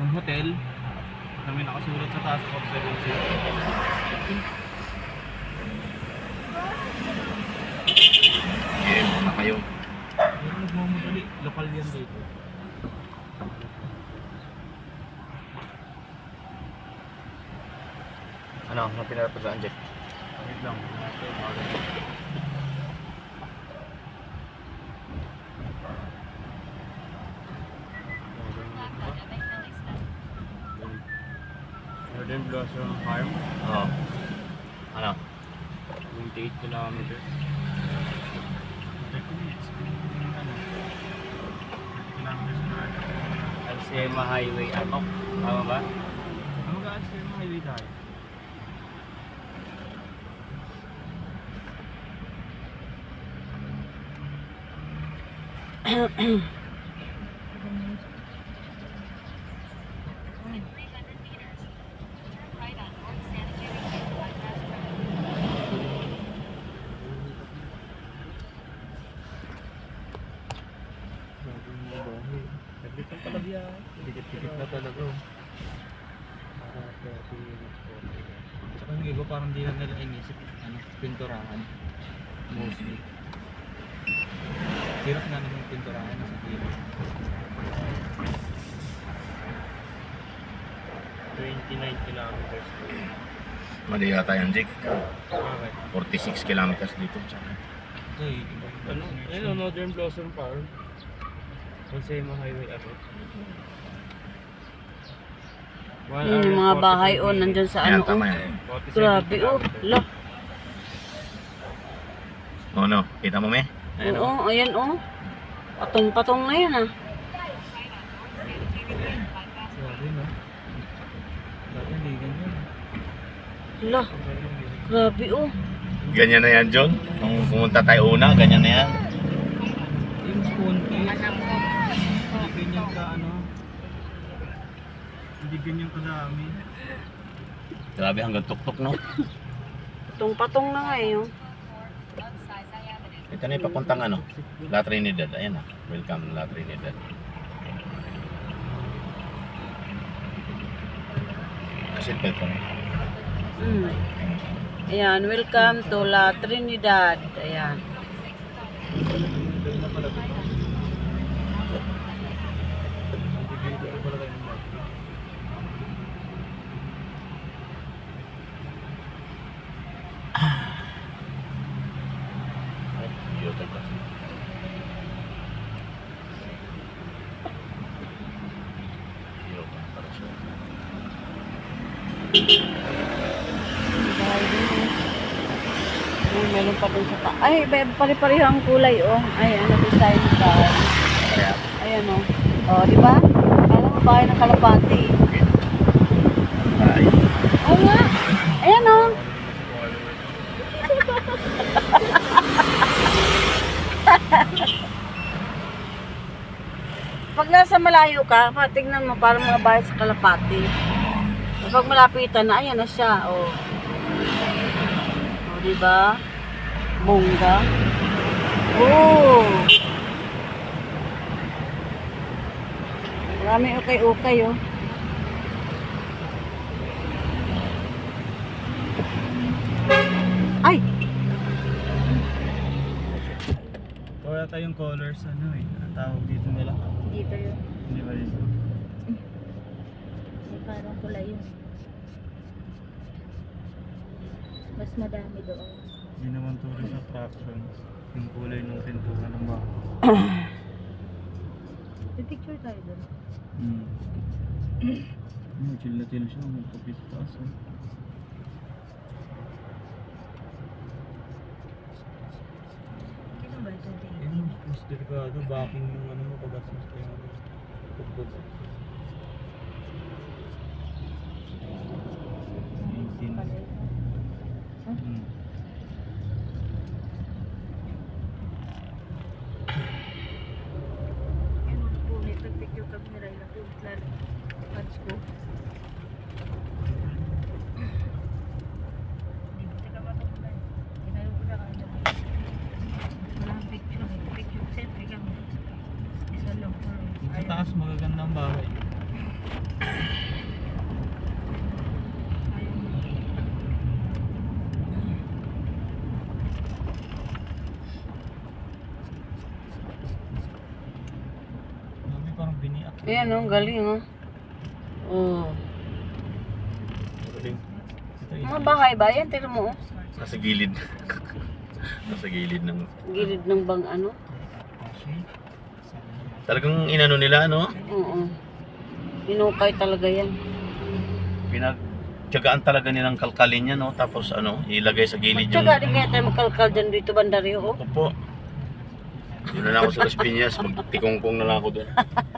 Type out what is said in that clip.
yung hotel na may nakasulat sa taas for 7 seats. Okay, na kayo. Pero nagmamadali, lokal yan dito. Ano, ano pinapasaan dyan? Wait lang. Northern Blossom Farm, Oo. Ano? 28 kilometers. Alsema Highway, ano? Tama ba? Ano ga Alsema Highway tayo? Dikit Dikit-dikit na talaga. Tsaka yung iba parang di na nila inisip ano, pinturahan. Mostly. Hirap nga naman pinturahan sa gilid. 29 kilometers. Mali yata yan, Jake. Okay. 46 kilometers dito. Okay. Ano? Ayun, Northern Blossom Farm. Consema Highway ako. Yun yung mga bahay oh, nandyan sa Ayan, ano tama oh. yan. Grabe oh. La. Oo, no. Kita mo, me? Ayan, Oo, oh. ayan oh. Patong-patong na yan ah. Grabe no? Dati hindi ganyan. La. Grabe oh. Ganyan na yan, John. Nung pumunta tayo una, ganyan na yan. Yung. Hindi ganyan ka ano. Hindi ganyan kadami. Grabe, hanggang tuktok, no? Patong-patong na nga eh oh. Ito na yung papuntang ano, La Trinidad. Ayan na. Welcome, La Trinidad. Seatbelt ko na. Mm. Ayan, welcome to La Trinidad. Ayan. Dahil na pala ito. Hindi dito pala tayo ng bag. Toyota Plus. Toyota para siya. Eh. Ay, meron pa dun sa ta. Ay, pare-pareho ang kulay oh. Ay, ano design? Kaya, Ayan oh. Oh, di ba? Mo bahay ng kalapati. ay, Oo nga. Ayan oh. Pag nasa malayo ka, patignan mo parang mga bahay sa kalapati. Pag malapitan na, ayan na siya. Oh. Oh, di ba? Bongga. Oh. Marami ukay-ukay oh. Ay! O yata yung colors ano eh. Ang tawag dito nila. Dito yun. Hindi ba dito? May parang kulay yun. Mas madami doon. Hindi naman tourist attractions. Yung kulay ng pintura ng. May picture tayo doon. Hmm. Chill na chill siya. Magkapit taas oh. Sino ba ito din? Ayun, mas delikado. Backing yung ano mo pag asmas kayo. Tugbog. 18. Pala yun. Hmm. Ayun, punit. Nag-picture kami ni Raila. Punit lalo. Pants ko. Hindi mo teka matulad. Tinayo ko na kanya. Walang picture. Picture set. Bigyan mo. Isa lang. Yung Sa taas magagandang bahay. Mami, parang biniak. Ayan oh, galing oh. Oh. Galing. Mga bahay ba yan? Tira mo oh. Nasa gilid. Nasa gilid ng... Gilid ng bang ano. Kasi, Talagang inano nila, ano? Oo. Inukay talaga yan. Pinagtyagaan talaga nilang kalkalin yan, no? Tapos ano, ilagay sa gilid yung... Magtsaga din kaya tayo magkalkal dyan dito bandaryo oh. Ako po. Doon na lang ako sa Las Piñas, magtikongkong na lang ako doon.